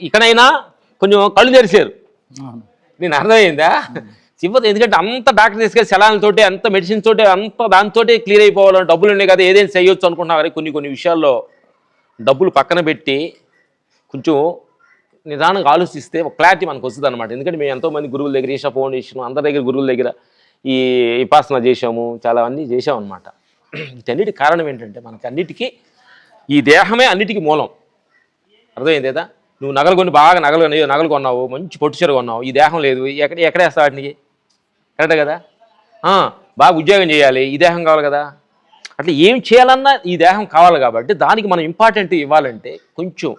ఇకనైనా కొంచెం కళ్ళు తెరిచారు. నేను అర్థమైందా? చివరి ఎందుకంటే అంత డాక్టర్ తీసుకెళ్ళి సెలాన్లతోటి అంత మెడిసిన్ తోటి అంత దాంతోటి క్లియర్ అయిపోవాలి డబ్బులు ఉన్నాయి కదా ఏదైనా చేయొచ్చు అనుకుంటున్నా కానీ కొన్ని కొన్ని విషయాల్లో డబ్బులు పక్కన పెట్టి కొంచెం నిదానంగా ఆలోచిస్తే ఒక క్లారిటీ మనకు వస్తుంది అనమాట ఎందుకంటే మేము ఎంతోమంది గురువుల దగ్గర ఈషా ఫౌండేషన్ అందరి దగ్గర గురువుల దగ్గర ఈ విపాసన చేసాము చాలా అన్నీ చేసాం అనమాట వీటన్నిటి కారణం ఏంటంటే మనకి అన్నిటికీ ఈ దేహమే అన్నిటికీ మూలం. అర్థమైంది కదా? నువ్వు నగలు కొని బాగా నగలు నగలు కొన్నావు మంచి పొట్టు చీర కొన్నావు ఈ దేహం లేదు ఎక్కడ ఎక్కడేస్తావు వాటికి? కరెక్టే కదా? బాగా ఉద్యోగం చేయాలి ఈ దేహం కావాలి కదా? అట్లా ఏం చేయాలన్నా ఈ దేహం కావాలి కాబట్టి దానికి మనం ఇంపార్టెంట్ ఇవ్వాలంటే కొంచెం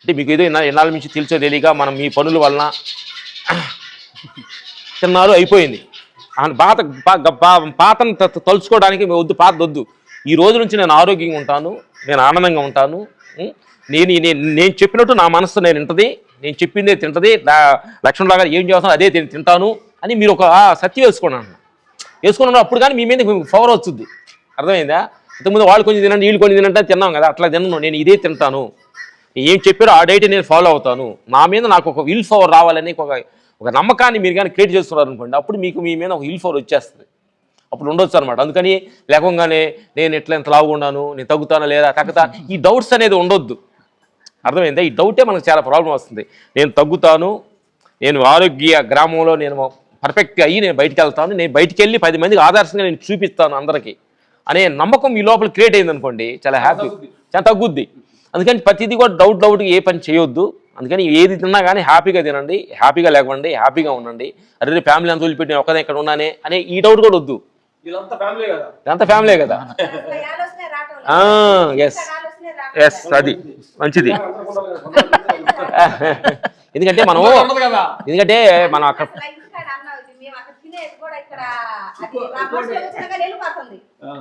అంటే మీకు ఏదో ఎన్నాళ్ళ నుంచి తెలుసో తెలియక మనం మీ పనుల వలన తిన్నారు అయిపోయింది. ఆ పాత పాతను త- తలుచుకోవడానికి వద్దు పాత వద్దు ఈ రోజు నుంచి నేను ఆరోగ్యంగా ఉంటాను నేను ఆనందంగా ఉంటాను నేను నేను నేను చెప్పినట్టు నా మనసు నేను వింటది నేను చెప్పిందే తింటది నా లక్ష్మణ్ గారు ఏం చేస్తాను అదే తింటాను అని మీరు ఒక సత్యం వేసుకోండి అన్న. వేసుకున్నాను అప్పుడు కానీ మీ మీద పవర్ వస్తుంది. అర్థమైందా? ఇంతకుముందు వాళ్ళు కొంచెం తినండి వీళ్ళు కొంచెం తినంటే తిన్నాం కదా అట్లా తినను నేను ఇదే తింటాను. ఏం చెప్పారో ఆ డైట్ నేను ఫాలో అవుతాను. నా మీద నాకు ఒక విల్ పవర్ రావాలని ఒక ఒక నమ్మకాన్ని మీరు కానీ క్రియేట్ చేస్తున్నారు అనుకోండి అప్పుడు మీకు మీ మీద ఒక విల్ పవర్ వచ్చేస్తుంది. అప్పుడు ఉండొచ్చు అనమాట అందుకని లేకుండానే నేను ఎట్లా ఎంత లావుగా ఉన్నాను నేను తగ్గుతానా లేదా తగ్గుతా ఈ డౌట్స్ అనేది ఉండొద్దు. అర్థమైందా? ఈ డౌటే మనకు చాలా ప్రాబ్లం వస్తుంది. నేను తగ్గుతాను నేను ఆరోగ్య గ్రామంలో నేను పర్ఫెక్ట్గా అయ్యి నేను బయటికి వెళ్తాను నేను బయటికి వెళ్ళి పది మందికి ఆదర్శంగా నేను చూపిస్తాను అందరికీ అనే నమ్మకం మీ లోపల క్రియేట్ అయింది అనుకోండి చాలా హ్యాపీ చాలా తగ్గుద్ది. అందుకని ప్రతిదీ కూడా డౌట్ డౌట్ ఏ పని చేయొద్దు. అందుకని ఏది తిన్నా కానీ హ్యాపీగా తినండి హ్యాపీగా లేకండి హ్యాపీగా ఉండండి. అరే ఫ్యామిలీ అంతా వదిలిపెట్టి నేను ఒక్కదే ఇక్కడ ఉన్నానే అనే ఈ డౌట్ కూడా వద్దు. వీళ్ళంతా ఫ్యామిలీ కదా? ఇదంతా ఫ్యామిలీ కదా. ఎస్ ఎస్ అది. మంచిది. ఎందుకంటే మనం ఎందుకంటే మనం అక్కడ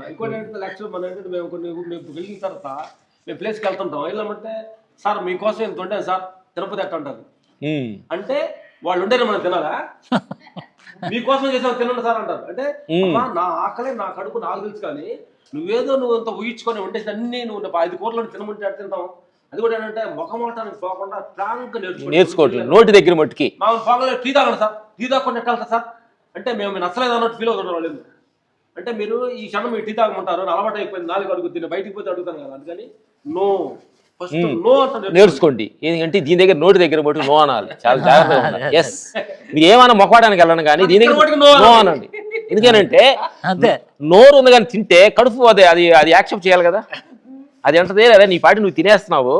ఇంకోటి ఏంటంటే యాక్చువల్ మన ఏంటంటే మేము కొన్ని మేము వెళ్ళిన తర్వాత మేము ప్లేస్కి వెళ్తుంటాం. వెళ్ళామంటే సార్ మీకోసం ఇంత ఉండే సార్ తిరుపతి ఎట్ట అంటారు? ఉమ్, అంటే వాళ్ళు ఉండేది మనం తినాలా? మీకోసం చేసాం తినండి సార్ అంటారు. అంటే నా ఆకలి నా కడుపు నాకు తెలుసు కానీ నువ్వేదో నువ్వు అంత ఊహించుకొని వండేసి అన్ని నువ్వు ఐదు కూరలు తినమంటే తింటాం అది కూడా ఏంటంటే ముఖమాటానికి పోకుండా ఫ్రాంక్ నేర్చుకో నేర్చుకోవట్లేదు. నోటి దగ్గర మట్టుకి. మా పోగలే టీ తాగండి సార్. టీ తాగకుండా ఎట్టాలి సార్? అంటే మేము నచ్చలేదు అన్నట్టు ఫీల్ అవుతున్నారు వాళ్ళు. అంటే మీరు ఈ క్షణం మీరు టీ తాగమంటారు అలవాటు అయిపోయింది నాలుగు అడుగుతుంది నేను బయటికి పోతే అడుగుతాను కదా అందుకని నో. ఫస్ట్ నో అంటే నేర్చుకోండి. ఎందుకంటే దీని దగ్గర నోటి దగ్గర మటుకు నో అనాలి. చాలా జాగ్రత్తగా ఉండాలి. ఎస్ మీరు ఏమైనా మొక్కడానికి వెళ్ళను కానీ దీని దగ్గర నో. అనండి. ఎందుకనంటే అంతే. నోరు ఉంది కానీ తింటే కడుపు అదే అది అది యాక్సెప్ట్ చేయాలి కదా. అది అంటదే అదే నీ పాటి నువ్వు తినేస్తున్నావు.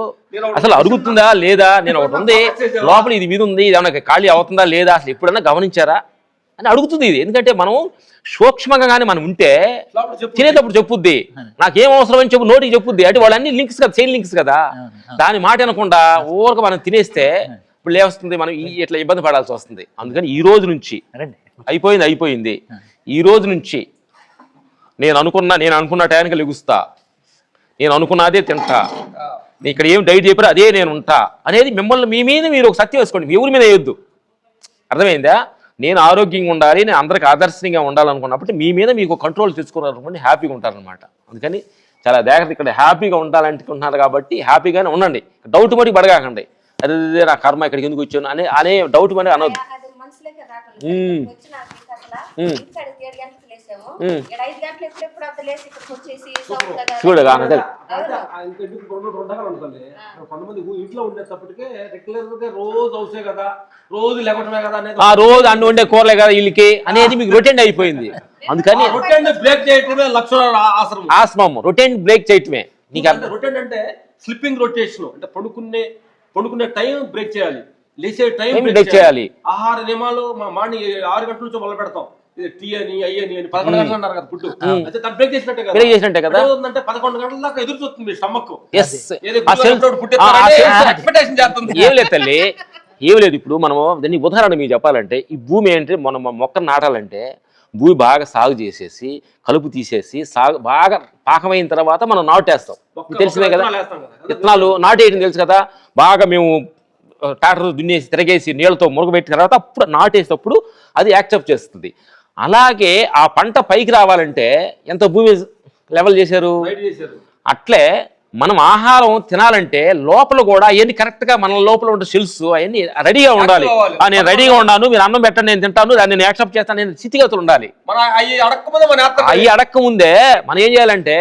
అసలు అరుగుతుందా లేదా? నేను ఒకటి ఉంది. లోపల ఇది మీద ఉంది ఇది ఏమైనా ఖాళీ అవుతుందా లేదా? అసలు ఎప్పుడన్నా గమనించారా? అని అడుగుతుంది ఇది. ఎందుకంటే మనం సూక్ష్మంగా కానీ మనం ఉంటే. తినేటప్పుడు చెప్పుద్ది. నాకేం అవసరం అని చెప్పు నోటికి చెప్పుద్ది. అంటే వాళ్ళు అన్ని లింక్స్ కదా చైన్ లింక్స్ కదా. దాని మాట అనకుండా ఊరక మనం తినేస్తే ఇప్పుడు లేవస్తుంది మనం ఇట్లా ఇబ్బంది పడాల్సి వస్తుంది. అందుకని ఈ రోజు నుంచి అయిపోయింది అయిపోయింది. ఈ రోజు నుంచి నేను అనుకున్న నేను అనుకున్న టైంకి లెగుస్తా. నేను అనుకున్నదే తింటా. నేను ఇక్కడ ఏం డైట్ చెప్పారో అదే నేను ఉంటా అనేది మిమ్మల్ని మీ మీద మీరు ఒక సత్యం వేసుకోండి. మీ ఎవరి మీద వేయొద్దు. అర్థమైందా? నేను ఆరోగ్యంగా ఉండాలి నేను అందరికి ఆదర్శంగా ఉండాలనుకున్నప్పుడు మీ మీద మీకు కంట్రోల్ తెచ్చుకున్నారనుకోండి హ్యాపీగా ఉంటారనమాట అందుకని చాలా జాగ్రత్త ఇక్కడ హ్యాపీగా ఉండాలనుకుంటున్నారు కాబట్టి హ్యాపీగానే ఉండండి. డౌట్ మటుకు పడగాకండి. అదే అదే నా కర్మ ఇక్కడికి ఎందుకు వచ్చాను అనే అనే డౌట్ మరి అనొద్దు. ఉంటుంది కొంతమంది ఇంట్లో ఉండేటప్పటికే రెగ్యులర్గా రోజు అవుసే కదా రోజు కదా అనేది ఆ రోజు అన్ని వండే కూరలే కదా వీళ్ళకి అనేది మీకు రొటెండ్ అయిపోయింది. అందుకని బ్రేక్ చేయటమే లక్షణ ఆశ్రమం. ఆస్మమ్ రొటెండ్ బ్రేక్ చేయటమే. నీకు అంటే స్లిప్పింగ్ రొటేషన్. అంటే పడుకునే పడుకునే టైం బ్రేక్ చేయాలి. లేచే టైం బ్రేక్ చేయాలి. ఆహార నియమాలు మా మార్నింగ్ ఆరు గంటల నుంచి మొదలు పెడతాం. ఇది టీ అని అయ్యి అని అని పదకొండు గంటలు అన్నారు కదా ఫుడ్. అయితే దాన్ని బ్రేక్ చేసినట్టే కదా. బ్రేక్ చేసినట్టే కదా? అంటే పదకొండు గంటల దాకా ఎదురు చూస్తుంది స్టమక్. ఎక్స్పెక్టేషన్ ఏం లేదు తల్లి ఏం లేదు ఇప్పుడు మనము దాన్ని ఉదాహరణ మీకు చెప్పాలంటే ఈ భూమి ఏంటంటే మనం మొక్కను నాటాలంటే భూమి బాగా సాగు చేసేసి కలుపు తీసేసి సాగు బాగా పాకమైన తర్వాత మనం నాటేస్తాం. తెలిసిందే కదా? విత్తనాలు వేస్తాం కదా. విత్తనాలు నాటేయడం తెలుసు కదా? బాగా మేము ఆ, ట్రాక్టర్ దున్నేసి తిరగేసి నీళ్ళతో మురగబెట్టిన తర్వాత అప్పుడు నాటేసేటప్పుడు అది యాక్సెప్ట్ చేస్తుంది. అలాగే ఆ పంట పైకి రావాలంటే ఎంత భూమి లెవెల్ చేశారు? అట్లే మనం ఆహారం తినాలంటే లోపల కూడా అవన్నీ కరెక్ట్గా మన లోపల ఉండే సెల్స్ అవన్నీ రెడీగా ఉండాలి. నేను రెడీగా ఉన్నాను మీరు అన్నం పెట్టండి నేను తింటాను దాన్ని నేను యాక్సెప్ట్ చేస్తాను నేను స్థితిగతులు ఉండాలి. మన అవి అడక్క ముందే మనం ఏం చేయాలంటే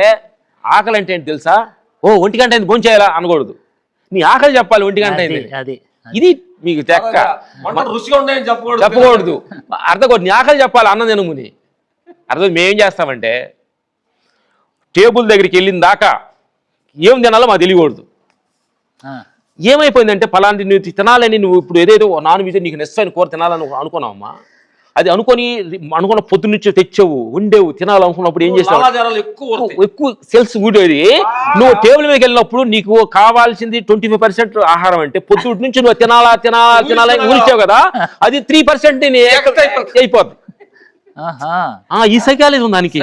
ఆకలి అంటే ఏంటి తెలుసా? ఓ ఒంటి గంట అయింది భోజనం చేయాలా అనకూడదు. నీ ఆకలి చెప్పాలి ఒంటి గంట అది అయింది. అది. ఇది మీకు చెక్క. వంటలు రుచిగా ఉన్నాయని చెప్పకూడదు. చెప్పకూడదు. అర్థం నీ ఆకలి చెప్పాలి అన్న తినముని అర్థం మేమేం చేస్తామంటే టేబుల్ దగ్గరికి వెళ్ళిన దాకా ఏం తినాలో మాకు తెలియకూడదు. ఆ, ఏమైపోయిందంటే ఫలాంటి నువ్వు తినాలని నువ్వు ఇప్పుడు ఏదేదో నాన్ వెజ్ నీకు నెస్సైన కూర తినాలని అనుకున్నావమ్మా. అది అనుకొని అనుకున్న పొద్దు నుంచి తెచ్చావు ఉండేవు తినాలనుకున్నప్పుడు ఏం చేస్తావు? ఎక్కువ వస్తాయి. ఎక్కువ సెల్స్ ఊడేది నువ్వు టేబుల్ మీదకి వెళ్ళినప్పుడు నీకు కావాల్సింది ట్వంటీ ఫైవ్ పర్సెంట్ ఆహారం అంటే పొద్దుటి నుంచి నువ్వు తినాలా తినాలా తినాలని ఊరిచావు కదా అది త్రీ పర్సెంట్ అయిపోద్ది. ఈ సైకాలజీ ఉంది దానికి.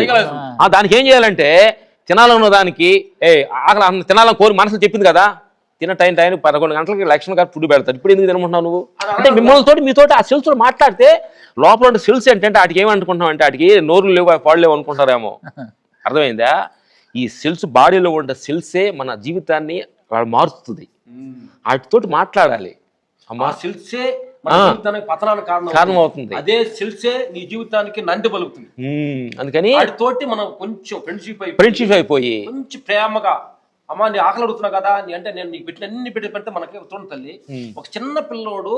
దానికి ఏం చేయాలంటే తినాలన్న దానికి ఏ ఆకలి తినాలని కోరి మనసులో చెప్పింది కదా తిన టైం టైం పదకొండు గంటలకి లక్ష్మణ్ గారు ఫుడ్ పెడతారు. ఇప్పుడు ఎందుకు తినమంటున్నావు నువ్వు? అంటే మిమ్మల్ని తోటి మీతోటి ఆ సెల్స్ మాట్లాడితే లోపల ఉండే సెల్స్ ఏంటంటే వాటికి ఏమనుకుంటున్నాం అంటే వాటికి నోరులు లేవు పాడు లేవు అనుకుంటారేమో. అర్థమైందా? ఈ సెల్స్ బాడీలో ఉండే సెల్సే మన జీవితాన్ని మారుస్తుంది. వాటితోటి మాట్లాడాలి. ఆ సిల్సే కారణం అవుతుంది అదే సిల్సే నీ జీవితానికి నంది పలుకుతుంది. అందుకని వాటితోటి మనం కొంచెం ఫ్రెండ్షిప్ అయిపోయి ఫ్రెండ్షిప్ అయిపోయి మంచి ప్రేమగా అమ్మా నీ ఆకలి అడుగుతున్నా కదా అంటే నేను నీకు పెట్టిన అన్ని పెట్టి పెడితే మనకి చూడండి తల్లి. ఒక చిన్న పిల్లోడు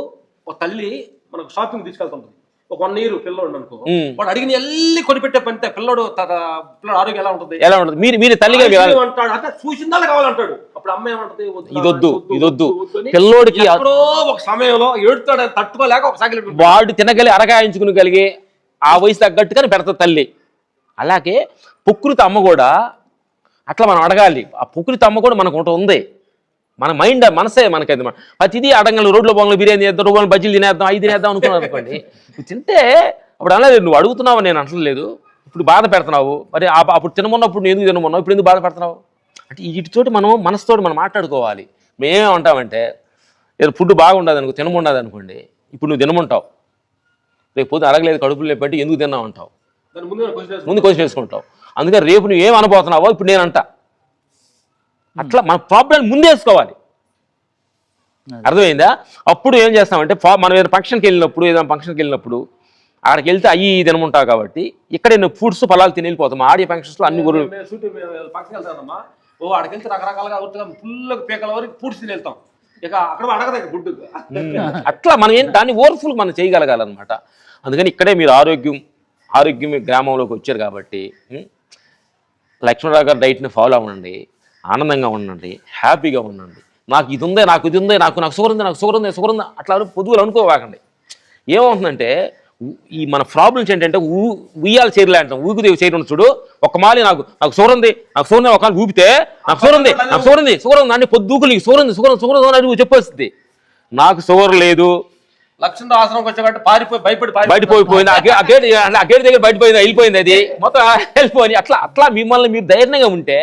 ఒక తల్లి మనకు షాపింగ్ తీసుకెళ్తుంటుంది. ఒక వన్ ఇయర్ పిల్లోడు అనుకో. వాడు అడిగిన ఎల్లి కొని పెట్టే పంటే పిల్లోడు పిల్లోడు ఆరోగ్యం ఎలా ఉంటుంది? ఎలా ఉంటుంది? మీరు మీరు తల్లిగా అంటాడు. అంటే చూసిందాలు కావాలంటాడు. అప్పుడు అమ్మ ఏమంటది? ఇదొద్దు, వద్దు, ఇదొద్దు. పిల్లోడికి ఒక సమయంలో ఏడుతాడు తట్టుకోలేక ఒక సాగిలి వాడు తినగలి అరగాయించుకునగలిగే ఆ వయసు తగ్గట్టుగానే పెడతాది తల్లి. అలాగే ప్రకృతి అమ్మ కూడా అట్లా మనం అడగాలి. ఆ ప్రకృతి అమ్మ కూడా మనకు ఒకటి ఉంది. మన మైండ్ మనసే మనకైతే మన- ప్రతిదీ అడగలు రోడ్లో బొంగలు బిర్యానీ చేద్దాం రోడ్లు బజ్జీలు తినేద్దాం అవి తినేద్దాం అనుకున్నాను అనుకోండి. తింటే అప్పుడు అనలేదు నువ్వు అడుగుతున్నావు నేను అంటలేదు ఇప్పుడు బాధ పెడుతున్నావు. మరి అప్పుడు తినమన్నప్పుడు నువ్వు ఎందుకు తినమన్నావు? ఇప్పుడు ఎందుకు బాధ పెడుతున్నావు? అంటే వీటితోటి మనం మనసుతోటి మనం మాట్లాడుకోవాలి. మేమేమంటామంటే ఏదో ఫుడ్ బాగుండదు అనుకో తినముండదు అనుకోండి. ఇప్పుడు నువ్వు తినమంటావు. రేపు పొద్దున అడగలేదు కడుపులు లేపట్టి ఎందుకు తిన్నావు అంటావు? దాని ముందు క్వశ్చన్ ముందు క్వశ్చన్ వేసుకుంటావు అందుకని రేపు నువ్వు ఏం అనబోతున్నావో ఇప్పుడు నేను అంట అట్లా మన ప్రాబ్లం ముందేసుకోవాలి అర్థమైందా? అప్పుడు ఏం చేస్తామంటే మనం ఏదైనా ఫంక్షన్కి వెళ్ళినప్పుడు ఏదైనా ఫంక్షన్కి వెళ్ళినప్పుడు అక్కడికి వెళ్తే అయ్యి తినముంటావు కాబట్టి ఇక్కడ నేను ఫుడ్స్ ఫలాలు తిని వెళ్ళిపోతాం. ఆడియో ఫంక్షన్స్లో అన్ని గురువులు ఓ అక్కడికి వెళ్తే రకరకాలుగా ఉట్టుగా ఫుల్ పీకల వరకు పూడ్చి తిని వెళ్తాం. ఇక అక్కడ అడగదు ఇక గుడ్డు అట్లా మనం ఏం దాన్ని ఓవర్ఫుల్ మనం చేయగలగాలన్నమాట. అందుకని ఇక్కడే మీరు ఆరోగ్యం ఆరోగ్యం మీ గ్రామంలోకి వచ్చారు కాబట్టి లక్ష్మణరావు గారి డైట్ని ఫాలో అవ్వండి ఆనందంగా ఉండండి హ్యాపీగా ఉండండి. నాకు ఇది ఉందే నాకు ఇది ఉందే నాకు నాకు షుగర్ ఉంది నాకు షుగర్ ఉంది షుగర్ ఉంది అట్లా అని అనుకోవాకండి. ఏమవుతుందంటే ఈ మన ప్రాబ్లమ్స్ ఏంటంటే ఊ ఉయ్యాల చీరలే అంటాం ఊగుదేవి చీర చూడు ఒక మాలి నాకు నాకు షుగర్ ఉంది నాకు షుగర్ ఒక ఊపితే నాకు షుగర్ ఉంది నాకు షుగర్ ఉంది షుగర్ ఉంది అన్ని పొద్దుకులు నీకు షుగర్ ఉంది షుగర్ షుగర్ అని చెప్పేస్తుంది. నాకు షుగర్ లేదు లక్ష్మణ ఆశ్రమంకి వచ్చాక పారిపోయి భయపడి బయటపోయిపోయింది ఆ గే- ఆ గేట్ ఆ గేట్ దగ్గర బయటపోయింది వెళ్ళిపోయింది అది మొత్తం వెళ్ళిపోయింది అట్లా అట్లా మిమ్మల్ని మీరు ధైర్యంగా ఉంటే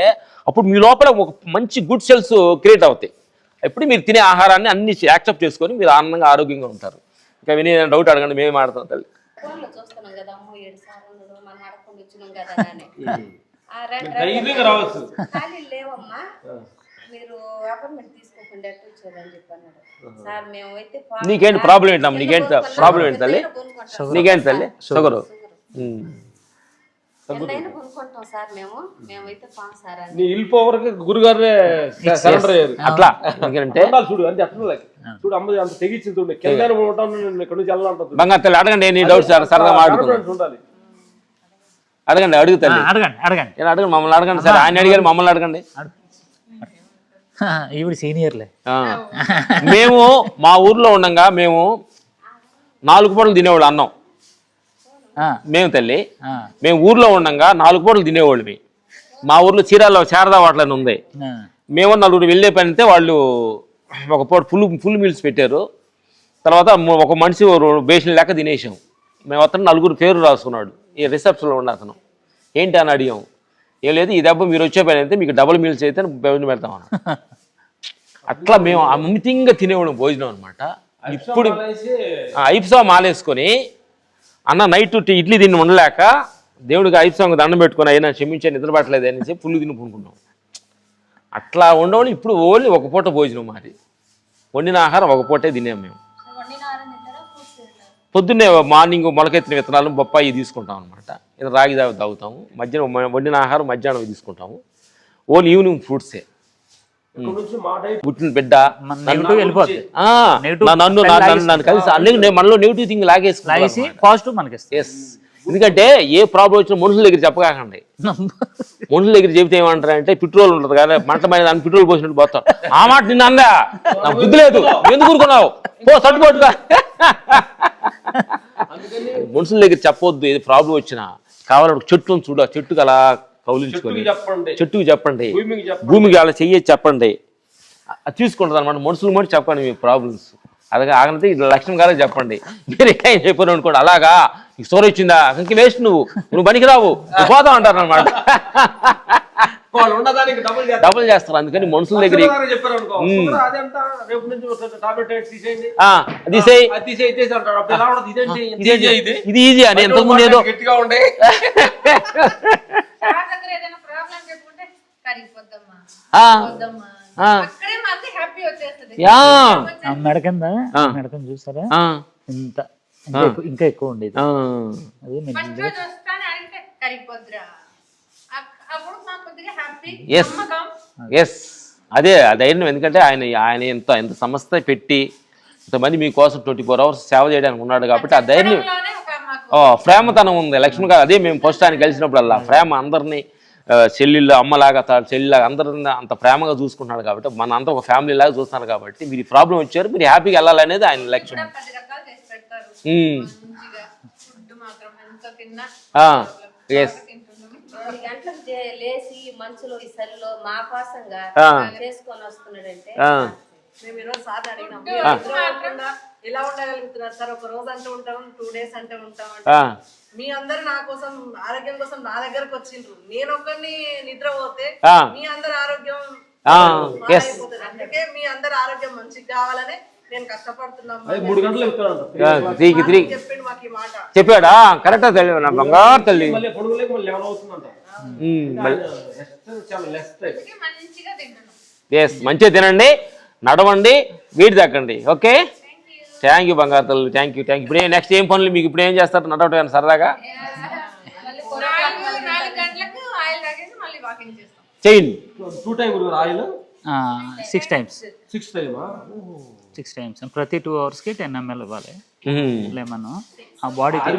అప్పుడు మీ లోపల ఒక మంచి గుడ్ సెల్స్ క్రియేట్ అవుతాయి. ఎప్పుడు మీరు తినే ఆహారాన్ని అన్ని యాక్సెప్ట్ చేసుకొని మీరు ఆనందంగా ఆరోగ్యంగా ఉంటారు. ఇంకా విని డౌట్ అడగండి మేమే ఆడతాం తల్లి. ధైర్యంగా రావచ్చు. మీరు అపార్ట్మెంట్ సార్ మేము అయితే నీకేంటి ప్రాబ్లం ఏంటమ్మా నీకేంటి ప్రాబ్లం ఏంటి తల్లి. నీకేంటి తల్లి? షుగరు. నీ ఇల్లు పోవరకు గురుగారే సరెండర్ అయ్యారు. అట్లా. ఎందుకంటే ఉండాలి చూడు అంటే అట్లా. చూడు అమ్మ అంత తెగించింది చూడు. కింద ఉంటాను నేను ఇక్కడ నుంచి వెళ్ళాలంటుంది బంగారు తల్లి అడగండి నీ డౌట్ సార్? సరదా ఉండాలి. అడగండి అడుగు ఆ, తల్లి అడగండి అడగండి. నేను అడగండి మమ్మల్ని అడగండి సార్. ఆయన అడిగారు మమ్మల్ని అడగండి. ఈవిడ సీనియర్లే. మేము మా ఊర్లో ఉండంగా మేము నాలుగు పూటలు తినేవాళ్ళు అన్నం. మేము తల్లి. మేము ఊర్లో ఉండంగా నాలుగు పూటలు తినేవాళ్ళమి మా. ఊర్లో చీరాల్లో శారదా హోటల్ అని ఉంది. మేము నలుగురు వెళ్ళే పని అయితే వాళ్ళు ఒక పూట ఫుల్ ఫుల్ మీల్స్ పెట్టారు. తర్వాత ఒక మనిషి బేషన్ లెక్క తినేసాం. మేము అతను నలుగురు పేరు రాసుకున్నాడు. ఈ రిసెప్షన్లో ఉన్న అతను. ఏంటి అని అడిగాం. ఏం లేదు ఈ దెబ్బ మీరు వచ్చే పని అయితే మీకు డబుల్ మీల్స్ అయితే భోజనం పెడతాం అన్న అట్లా మేము అమితంగా తినేవాళ్ళం భోజనం అనమాట ఇప్పుడు ఐప్సా మాలేసుకొని అన్న నైట్ ఇడ్లీ తిని ఉండలేక దేవుడికి ఐప్సాంగ్ దండం పెట్టుకొని అయినా క్షమించే నిద్ర పట్టలేదు అని చెప్పి పుల్లు తిని పునుకున్నాం అట్లా ఉండవని ఇప్పుడు ఓన్లీ ఒక పూట భోజనం మాది. వండిన ఆహారం ఒక పూటే తినేం మేము. పొద్దున్నే మార్నింగ్ మొలకెత్తిన విత్తనాలు బొప్పాయి తీసుకుంటాం అనమాట ఇది రాగి దావి తాగుతాము. మధ్యాహ్నం వండిన ఆహారం మధ్యాహ్నం తీసుకుంటాము. ఓన్లీ ఈవినింగ్ ఫ్రూట్సే. పుట్టిన బిడ్డ నన్ను నా- నన్ను కలిసి మనలో నెగిటివ్ థింగ్ లాగేసి లాగేసుకున్నాను పాజిటివ్ మనకి ఎస్ ఎందుకంటే ఏ ప్రాబ్లం వచ్చినా మనుషుల దగ్గర చెప్పకాకండి మనుషుల దగ్గర చెబితే ఏమంటారంటే పెట్రోల్ ఉంటుంది కదా మంట మీద దాన్ని పెట్రోల్ పోసినట్టు పోతాం ఆ మాట నిన్న అందా నాకు బుద్ధి లేదు. ఎందుకు ఊరుకున్నావు? పో సట్టుపోటుగా మనుషుల దగ్గర చెప్పొద్దు ఏది ప్రాబ్లం వచ్చినా. కావాలంటే చెట్టును చూడ చెట్టుకు అలా కౌలించుకొని. చెట్టుకి చెప్పండి. భూమికి అలా చెయ్యొచ్చు చెప్పండి. తీసుకుంటుంది అనమాట మనుషులు మాట చెప్పండి మీ ప్రాబ్లమ్స్ అలాగే ఆగనైతే ఇది లక్ష్మణ్ గారే చెప్పండి. మీరు ఏం చెప్పారు అనుకోండి అలాగా? ఈ స్టోరీ వచ్చిందా ఇంక వేస్ట్ నువ్వు. నువ్వు పనికి రావు. పోతావు అంటారు అనమాట డబుల్ చేస్తారు. డబుల్ చేస్తారు. అందుకని మనుషుల దగ్గర లక్షణంగా చెప్పారు అనుకో. "సుందర, అదంట రేపు నుంచి టాబ్లెట్ తీసేయండి. ఆ, అది. అది ఇది ఈజీ అని. ఎంతకుముందు ఏదో గట్టిగా యా. చూసారా? ఆ, ఇంత ఇంకా ఎక్కువ- ఉండేది. ఆ. అది ఎస్ ఎందుకంటే ఆయన ఆయన ఎంత ఎంత సంస్థ పెట్టి ఇంతమంది మీకోసం ట్వంటీ ఫోర్ అవర్స్ సేవ చేయడానికి ఉన్నాడు కాబట్టి ఆ ధైర్యం. లోనే ఒక మాకు ఓ ప్రేమతనం ఉంది. లక్ష్మి గారు అదే మేము ఫస్ట్ ఆయన కలిసినప్పుడల్లా ప్రేమ అందరినీ చెల్లెళ్ళు అమ్మలాగా తా- చెల్లిలాగా అందరిని అంత ప్రేమగా చూసుకుంటున్నాడు కాబట్టి మన అంతా ఒక ఫ్యామిలీ లాగా చూస్తున్నారు కాబట్టి మీరు ప్రాబ్లం వచ్చారు. మీరు హ్యాపీగా వెళ్ళాలనేది ఆయన లక్ష్యం. ఎస్ లేచి మంచులో ఈ మా కోసంగా. చేసుకొని వస్తున్నాడంటే మేము ఈరోజు అడిగినాం. ఎలా ఉండగలుగుతున్నారు సార్? ఒక రోజు అంటే ఉంటాం టూ డేస్ అంటే ఉంటాం అంటే ఆ, మీ అందరు నా కోసం ఆరోగ్యం కోసం నా దగ్గరకు వచ్చిండ్రు. నేను ఒక్కరిని నిద్ర పోతే ఆ. మీ అందరి ఆరోగ్యం అందుకే మీ అందరి ఆరోగ్యం మంచిగా కావాలని నేను కష్టపడుతున్నాం. అది మూడు గంటలు చెప్తాడు త్రీకి త్రీ చెప్పిండు కరెక్టా తల్లి నా బంగారు తల్లి. ఎస్ మంచిగా తినండి నడవండి వీడి దక్కండి ఓకే థ్యాంక్ యూ బంగారు తల్లి థ్యాంక్ యూ థ్యాంక్ యూ ఇప్పుడు నెక్స్ట్ ఏం పనులు మీకు? ఇప్పుడు ఏం చేస్తారు? సరదాగా మళ్ళీ వాకింగ్ చేస్తాం చేయండి. టూ టైం గురు ఆయిల్? సిక్స్ టైమ్స్ సిక్స్ టైమా సిక్స్ టైమ్స్ ప్రతి టూ అవర్స్కి టెన్ ఎంఎల్ ఇవ్వాలి. లెమన్ ఆ బాడీకి